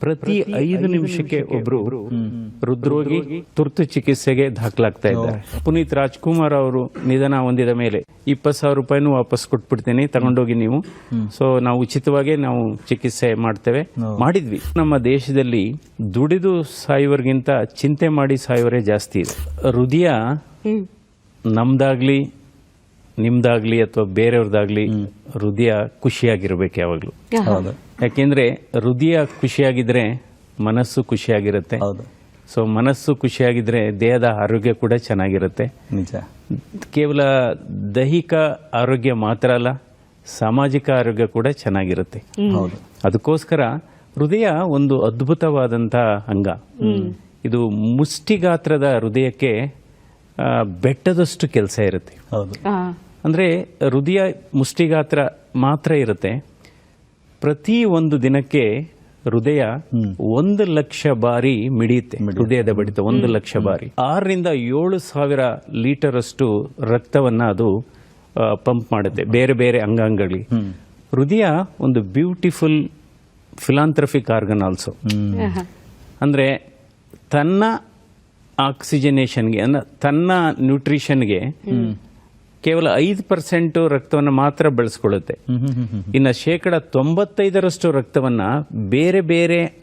ಪ್ರತಿ ಐದು ನಿಮಿಷಕ್ಕೆ ಒಬ್ರು ಹೃದ್ರೋಗಿ ತುರ್ತು ಚಿಕಿತ್ಸೆಗೆ ದಾಖಲಾಗ್ತಾ ಇದ್ದಾರೆ ಪುನೀತ್ ರಾಜ್ಕುಮಾರ್ ಅವರು ನಿಧನ ಹೊಂದಿದ ಮೇಲೆ ಇಪ್ಪತ್ತು ಸಾವಿರ ರೂಪಾಯಿನೂ ವಾಪಸ್ ಕೊಟ್ಬಿಡ್ತೀನಿ ತಗೊಂಡೋಗಿ ನೀವು. ಸೊ ನಾವು ಉಚಿತವಾಗಿ ನಾವು ಚಿಕಿತ್ಸೆ ಮಾಡ್ತೇವೆ. ಮಾಡಿದ್ವಿ. ನಮ್ಮ ದೇಶದಲ್ಲಿ ದುಡಿದು ಸಾಯುವರಿಗಿಂತ ಚಿಂತೆ ಮಾಡಿ ಸಾಯುವರೇ ಜಾಸ್ತಿ ಇದೆ. ಹೃದಯ ನಮ್ದಾಗ್ಲಿ ನಿಮ್ದಾಗ್ಲಿ ಅಥವಾ ಬೇರೆಯವ್ರದ್ದಾಗ್ಲಿ ಹೃದಯ ಖುಷಿಯಾಗಿರ್ಬೇಕು ಯಾವಾಗ್ಲೂ. ಹೌದು. ಯಾಕೆಂದ್ರೆ ಹೃದಯ ಖುಷಿಯಾಗಿದ್ರೆ ಮನಸ್ಸು ಖುಷಿಯಾಗಿರುತ್ತೆ. ಹೌದು. ಸೊ ಮನಸ್ಸು ಖುಷಿಯಾಗಿದ್ರೆ ದೇಹದ ಆರೋಗ್ಯ ಕೂಡ ಚೆನ್ನಾಗಿರುತ್ತೆ. ನಿಜ. ಕೇವಲ ದೈಹಿಕ ಆರೋಗ್ಯ ಮಾತ್ರ ಅಲ್ಲ ಸಾಮಾಜಿಕ ಆರೋಗ್ಯ ಕೂಡ ಚೆನ್ನಾಗಿರುತ್ತೆ. ಹೌದು. ಅದಕ್ಕೋಸ್ಕರ ಹೃದಯ ಒಂದು ಅದ್ಭುತವಾದಂಥ ಅಂಗ. ಇದು ಮುಷ್ಟಿಗಾತ್ರದ ಹೃದಯಕ್ಕೆ ಬೆಟ್ಟದಷ್ಟು ಕೆಲಸ ಇರುತ್ತೆ. ಹೌದು. ಅಂದ್ರೆ ಹೃದಯ ಮುಷ್ಟಿಗಾತ್ರ ಮಾತ್ರ ಇರುತ್ತೆ. ಪ್ರತಿ ಒಂದು ದಿನಕ್ಕೆ ಹೃದಯ ಒಂದು ಲಕ್ಷ ಬಾರಿ ಮಿಡಿಯುತ್ತೆ. ಹೃದಯದ ಬಡಿತ ಒಂದು ಲಕ್ಷ ಬಾರಿ. ಆರರಿಂದ ಏಳು ಸಾವಿರ ಲೀಟರ್ ಅಷ್ಟು ರಕ್ತವನ್ನ ಅದು ಪಂಪ್ ಮಾಡುತ್ತೆ. ಬೇರೆ ಬೇರೆ ಅಂಗಾಂಗಗಳಿಗೆ ಹೃದಯ ಒಂದು ಬ್ಯೂಟಿಫುಲ್ ಫಿಲಾಂಥ್ರಫಿಕ್ ಆರ್ಗನ್ ಆಲ್ಸೋ. ಅಂದ್ರೆ ತನ್ನ ಆಕ್ಸಿಜನೇಷನ್ಗೆ ಅಂದ್ರೆ ತನ್ನ ನ್ಯೂಟ್ರಿಷನ್ಗೆ ಕೇವಲ ಐದು ಪರ್ಸೆಂಟ್ ರಕ್ತವನ್ನು ಮಾತ್ರ ಬಳಸ್ಕೊಳ್ಳುತ್ತೆ. ಇನ್ನು ಶೇಕಡ ತೊಂಬತ್ತೈದರಷ್ಟು ರಕ್ತವನ್ನು ಬೇರೆ ಬೇರೆ